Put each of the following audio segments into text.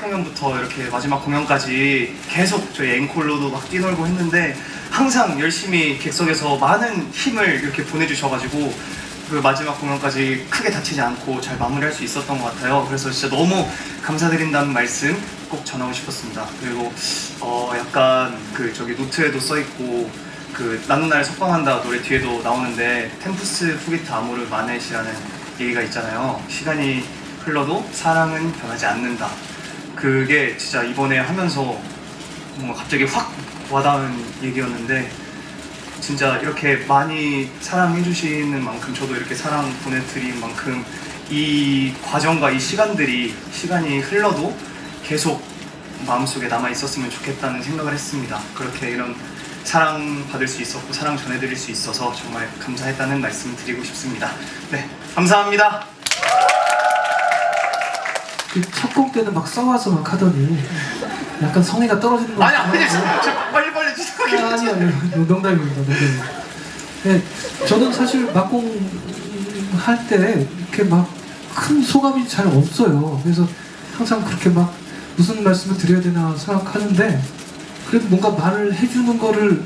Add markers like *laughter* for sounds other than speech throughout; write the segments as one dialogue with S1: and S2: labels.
S1: 공연부터 이렇게 마지막 공연까지 계속 저희 앵콜로도 막 뛰놀고 했는데 항상 열심히 객석에서 많은 힘을 이렇게 보내주셔가지고 그 마지막 공연까지 크게 다치지 않고 잘 마무리할 수 있었던 것 같아요. 그래서 진짜 너무 감사드린다는 말씀 꼭 전하고 싶었습니다. 그리고 어 약간 그 저기 노트에도 써 있고 그 나는 날 석방한다 노래 뒤에도 나오는데 템푸스 푸기트 아모르 마넷이라는 얘기가 있잖아요. 시간이 흘러도 사랑은 변하지 않는다. 그게 진짜 이번에 하면서 뭔가 갑자기 확 와닿은 얘기였는데 진짜 이렇게 많이 사랑해 주시는 만큼 저도 이렇게 사랑 보내드린 만큼 이 과정과 이 시간들이 시간이 흘러도 계속 마음속에 남아 있었으면 좋겠다는 생각을 했습니다. 그렇게 이런 사랑 받을 수 있었고 사랑 전해드릴 수 있어서 정말 감사했다는 말씀 드리고 싶습니다. 네, 감사합니다.
S2: 첫 곡 때는 막 써와서 막 하더니 약간 성의가 떨어지는 거
S1: 아니 아니. 저 빨리 빨리 지나가게.
S2: 아, 아니요, 아니요. 농담입니다, 농담입니다. 네, 저는 사실 막공 할 때 이렇게 막 큰 소감이 잘 없어요. 그래서 항상 그렇게 막 무슨 말씀을 드려야 되나 생각하는데 그래도 뭔가 말을 해주는 거를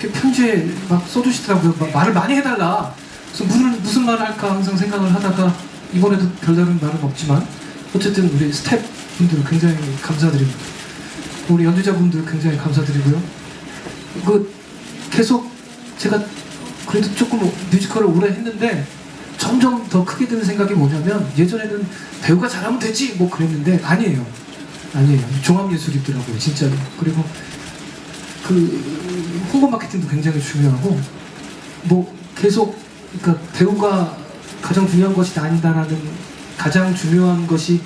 S2: 이렇게 편지에 막 써주시더라고요. 막 말을 많이 해달라. 그래서 무슨, 무슨 말을 할까 항상 생각을 하다가 이번에도 별다른 말은 없지만 어쨌든 우리 스태프분들 굉장히 감사드립니다. 우리 연주자분들 굉장히 감사드리고요. 그 계속 제가 그래도 조금 뮤지컬을 오래 했는데 점점 더 크게 드는 생각이 뭐냐면 예전에는 배우가 잘하면 되지 뭐 그랬는데 아니에요 아니에요 종합예술이더라고요 진짜로 그리고 그 홍보 마케팅도 굉장히 중요하고 뭐 계속 그러니까 배우가 가장 중요한 것이 아니다라는 가장 중요한 것이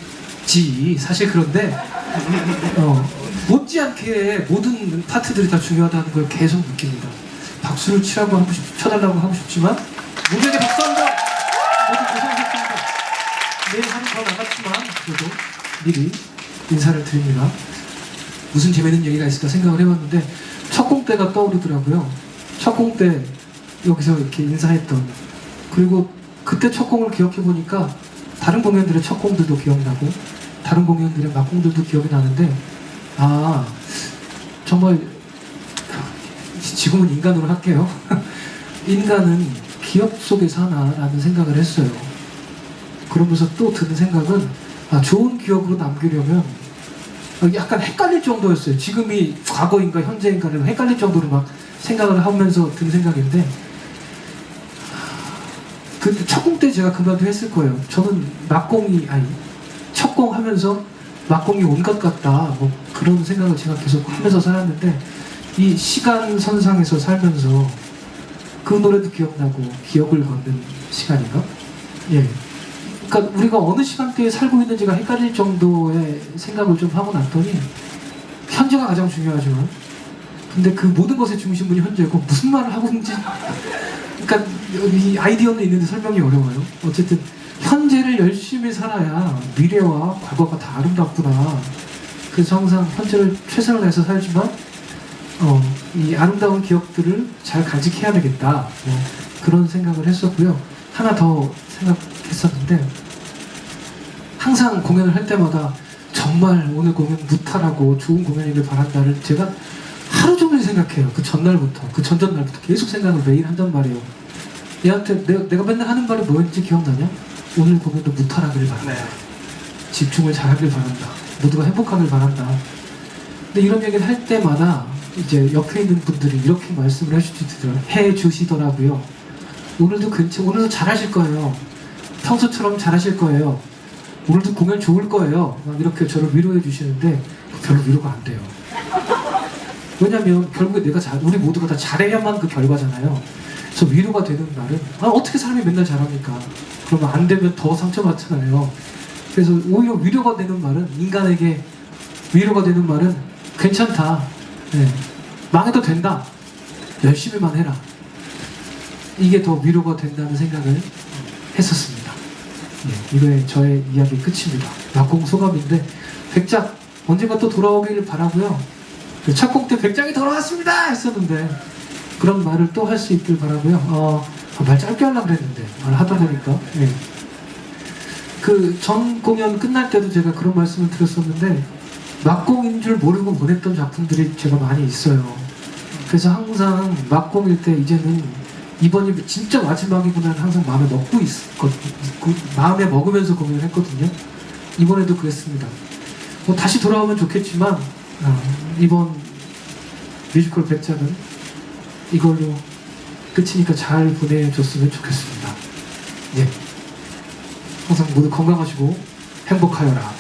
S2: 지 사실 그런데 어, 못지않게 모든 파트들이 다 중요하다는 걸 계속 느낍니다. 박수를 치라고 하고 싶, 쳐달라고 하고 싶지만 모두에게 박수합니다. 모두 고생하셨습니다. 내일 하루 더 나갔지만 그래도 미리 인사를 드립니다. 무슨 재밌는 얘기가 있을까 생각을 해봤는데 첫공 때가 떠오르더라고요. 첫공 때 여기서 이렇게 인사했던 그리고 그때 첫 공을 기억해 보니까 다른 공연들의 첫 공들도 기억나고 다른 공연들의 막공들도 기억이 나는데 아 정말 지금은 인간으로 할게요. *laughs* 인간은 기억 속에 사나라는 생각을 했어요. 그러면서 또 드는 생각은 아, 좋은 기억으로 남기려면 약간 헷갈릴 정도였어요. 지금이 과거인가 현재인가를 헷갈릴 정도로 막 생각을 하면서 든 생각인데 그때 첫공 때 제가 그 말도 했을 거예요. 저는 막공이 아니 첫 공 하면서 막공이 온것 같다. 뭐 그런 생각을 제가 계속 하면서 살았는데 이 시간 선상에서 살면서 그 노래도 기억나고 기억을 걷는 시간인가? 예. 그러니까 우리가 어느 시간대에 살고 있는지가 헷갈릴 정도의 생각을 좀 하고 났더니 현재가 가장 중요하지만 근데 그 모든 것의 중심분이 현재고 무슨 말을 하고 있는지 그러니까 이 아이디어는 있는데 설명이 어려워요. 어쨌든 현재를 열심히 살아야 미래와 과거가 다 아름답구나. 그래서 항상 현재를 최선을 다해서 살지만 어, 이 아름다운 기억들을 잘 간직해야 되겠다. 뭐 그런 생각을 했었고요. 하나 더 생각했었는데 항상 공연을 할 때마다 정말 오늘 공연 무탈하고 좋은 공연이길 바란다를 제가 종일 생각해요. 그 전날부터, 그 전전날부터 계속 생각을 매일 한단 말이에요. 얘한테 내가, 내가 맨날 하는 말이 뭐였는지 기억나냐? 오늘 공연도 무탈하길 바란다.
S1: 네.
S2: 집중을 잘하길 바란다. 모두가 행복하길 바란다. 근데 이런 얘기를 할 때마다 이제 옆에 있는 분들이 이렇게 말씀을 해주시더라고요. 해주시더라고요. 오늘도 괜찮, 오늘도 잘하실 거예요. 평소처럼 잘하실 거예요. 오늘도 공연 좋을 거예요. 막 이렇게 저를 위로해 주시는데 별로 위로가 안 돼요. 왜냐면 결국에 내가 잘, 우리 모두가 다 잘해야만 그 결과잖아요. 그래서 위로가 되는 말은 아 어떻게 사람이 맨날 잘합니까? 그러면 안 되면 더 상처받잖아요. 그래서 오히려 위로가 되는 말은 인간에게 위로가 되는 말은 괜찮다. 네. 망해도 된다. 열심히만 해라. 이게 더 위로가 된다는 생각을 했었습니다. 예, 이거의 저의 이야기 끝입니다. 낙공 소감인데 백작 언젠가 또 돌아오기를 바라고요. 그 첫곡 때 백작이 돌아왔습니다 했었는데 그런 말을 또 할 수 있길 바라고요. 어, 말 짧게 하려고 그랬는데 말 하다 보니까 예. 그전 공연 끝날 때도 제가 그런 말씀을 드렸었는데 막공인 줄 모르고 보냈던 작품들이 제가 많이 있어요. 그래서 항상 막공일 때 이제는 이번이 진짜 마지막이구나 항상 마음에 먹고 있었거든요. 마음에 먹으면서 고민을 했거든요. 이번에도 그랬습니다. 뭐 다시 돌아오면 좋겠지만 아, 이번 뮤지컬 백작은 이걸로 끝이니까 잘 보내줬으면 좋겠습니다. 예. 항상 모두 건강하시고 행복하여라.